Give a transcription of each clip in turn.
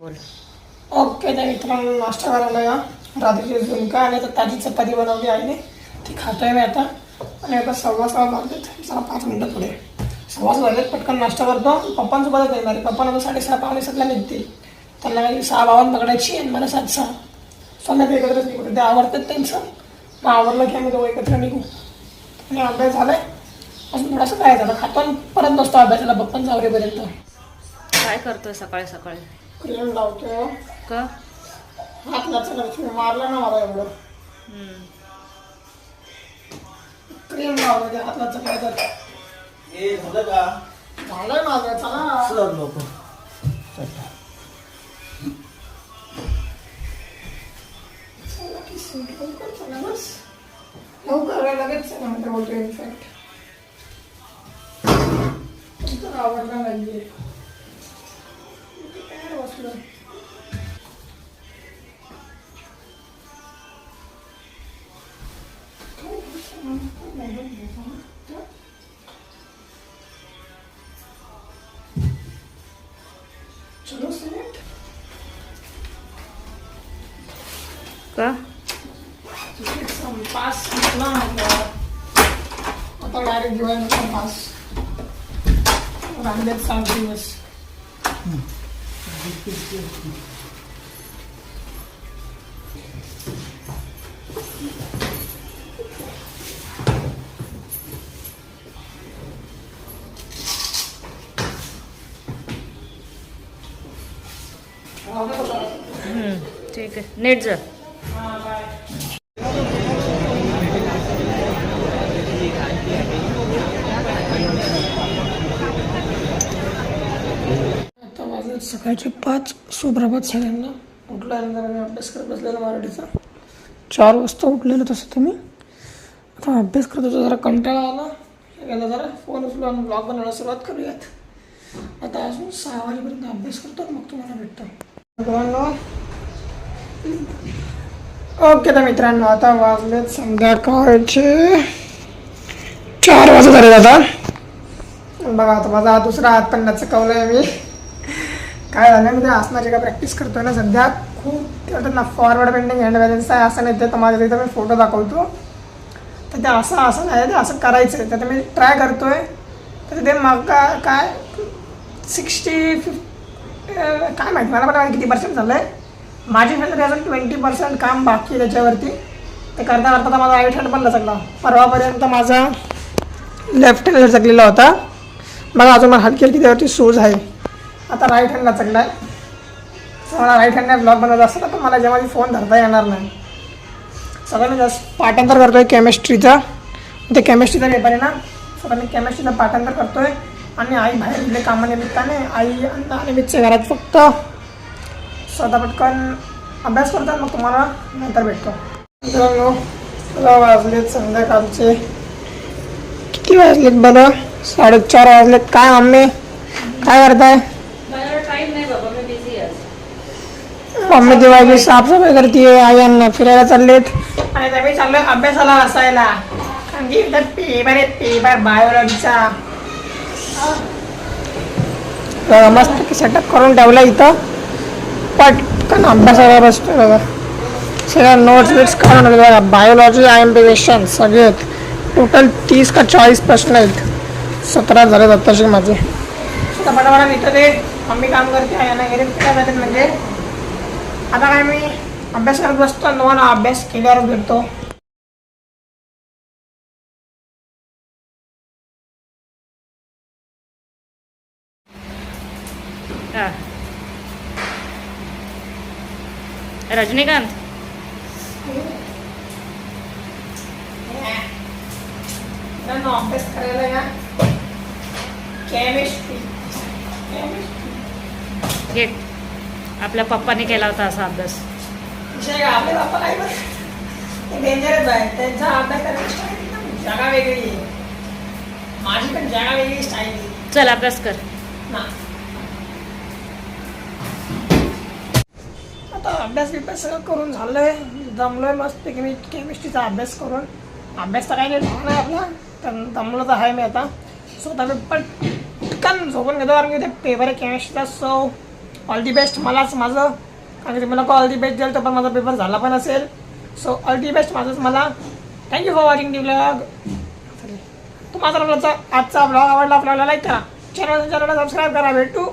Okay तर मित्रांनो नाश्ता करायला या. रात्रीची झुणका आणि आता ताजी चपाती बनवली आहे ती खातोय मी आता. आणि आता सव्वा सहा वाजलेत. सहा पाच मिनटं पुढे. सव्वा सहा वाजलेत पटकन नाश्ता करतो. पप्पांसोबतच येणार आहे पप्पा साडेसहा पावणे सातला निघतील. त्यांना काही सहा बावन्न पकडायची आणि मला सात सहा. संध्याकाळी एकत्रच निघू. ते आवडतात त्यांचं. मग आवडलं की आम्ही दोघं एकत्र निघू. आणि अभ्यास झालाय. अजून थोडासा काय झालं खातो आणि परत बसतो अभ्यासाला पप्पांचा आवरेपर्यंत. काय करतोय सकाळी सकाळी? क्रीम लावतो. का? हात लाचा मारलं ना मला एवढं. क्रीम लावलं ते हात लाचा काय तर हे झालं का? झालंय माझं चला. सर लोक चला. की सूट लवकर लगेच चला म्हणते बोलतो इनफॅक्ट आवडलं नाहीये. इथे काय बसलं चलो सिलेक्ट का पास ना आता डायरेक्ट दिवाळीचा पास राहिलेत सात दिवस हम्म, ठीक आहे नीट जा सकाळचे पाच सुप्रभात सगळ्यांना. उठल्यानंतर आम्ही अभ्यास करत बसलेलो मराठीचा. चार वाजता उठलेलो तसं तुम्ही. आता अभ्यास करत होतो जरा कंटाळा आला. गेला जरा फोन उचलून आणि ब्लॉग बनवायला सुरुवात करूयात. आता अजून सहा वाजेपर्यंत अभ्यास करतो मग तुम्हाला भेटतो. ओके तर मित्रांनो आता वाजलेत संध्याकाळचे चार वाजत झाले आता. बघा आता माझा हा दुसरा हात पण नचकवलाय मी. काय झालं मी ते आसनाची का प्रॅक्टिस करतोय ना सध्या खूप ते ना फॉरवर्ड बेंडिंग हँड बॅलन्स आहे असं नाही तर माझ्या तिथं मी फोटो दाखवतो. तर ते असं असं नाही ते असं करायचं आहे तर मी ट्राय करतोय. तर ते मग काय सिक्स्टी काय माहिती मला पण माहिती किती पर्सेंट झालं आहे माझी तरी अजून ट्वेंटी पर्सेंट काम बाकी आहे त्याच्यावरती. ते करता करता तर माझा राईट हँड पण लचकला. परवापर्यंत माझा लेफ्ट हँड लचकलेला होता. बघा अजून मला हलकी हलकी त्यावरती सूज आहे. आता राईट हँडला चढला आहे मला राईट हँडने ब्लॉग बनवत असतं तर मला जेव्हा फोन धरता येणार नाही. सगळं जास्त पाठांतर करतो आहे केमिस्ट्रीचा ते केमिस्ट्रीचा पेपर आहे ना सगळं मी केमिस्ट्रीचं पाठांतर करतो आहे आणि आई बाहेर गेले कामानिमित्ताने आई निमित्तच्या घरात फक्त स्वतः पटकन अभ्यास करतात मग तुम्हाला नंतर भेटतो. मित्रांनो तुला वाजलेत संध्याकाळचे. किती वाजलेत बरं? साडेचार वाजलेत. काय मम्मी? काय करताय टाइम नाही बाबा मी बिझी आहे मम्मी दिवाळी साफसफाई करते आयांना फिरायला चाललेत. आणि मी चाललोय अभ्यासाला बसायला कारण की इथं पेपर आहे पेपर बायोलॉजीचा बघा मस्त सेटअप करून ठेवला इथं. पटकन अभ्यासाला बसतोय बघा. सगळ्या नोट्स बिट्स काढून ठेवले बघा. बायोलॉजी आय एम क्वेश्चन सगळे आहेत टोटल तीस का चाळीस प्रश्न आहेत. सतरा झालेत आत्ताशी माझे. स्वतः पटापटा इथं ते मम्मी काम करते यांना घरी फिरायला जातात म्हणजे. आता काय मी अभ्यास करत बसतो तुम्हाला अभ्यास केल्यावर भेटतो. रजनीकांत? अभ्यास करायला या. केमिस्ट्री केमिस्ट्री आपल्या पप्पाने केला होता असा अभ्यास. आपले काय डेंजरच आहे त्यांचा करायची जागा वेगळी आहे. माझी पण जागा वेगळी स्टाईल आहे. चल अभ्यास कर. ना. आता अभ्यास बिभ्यास सगळं करून झालंय. जमलोय मस्त की मी केमिस्ट्रीचा अभ्यास करून. अभ्यास तर काही नाही झाला नाही आपला. तर जमलं तर आहे मी आता. स्वतः मी पटकन झोपून घेतो. कारण की ते पेपर आहे केमिस्ट्रीचा सो ऑल दी बेस्ट मलाच माझं. कारण की मला ऑल दी बेस्ट दिलं तर पण माझा पेपर झाला पण असेल. सो ऑल दी बेस्ट माझंच मला. Thank you for watching the blog तुम्हाला आपला आजचा ब्लॉग आवडला आपल्याला लाईक करा. चॅनल चॅनलला सबस्क्राईब करा भेटू.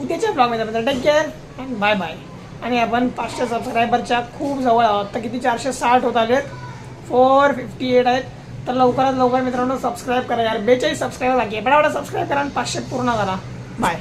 उद्याच्या ब्लॉगमध्ये take care and bye bye आणि आपण पाचशे सबस्क्रायबरच्या खूप जवळ आहोत. तर किती? चारशे साठ होत आलेत. फोर फिफ्टी एट आहेत. तर लवकरात लवकर मित्रांनो सबस्क्राईब करा यार. बेचाळीस सबस्क्राईबर बाकी आहे. पटापट सबस्क्राईब करा आणि पाचशे पूर्ण करा. बाय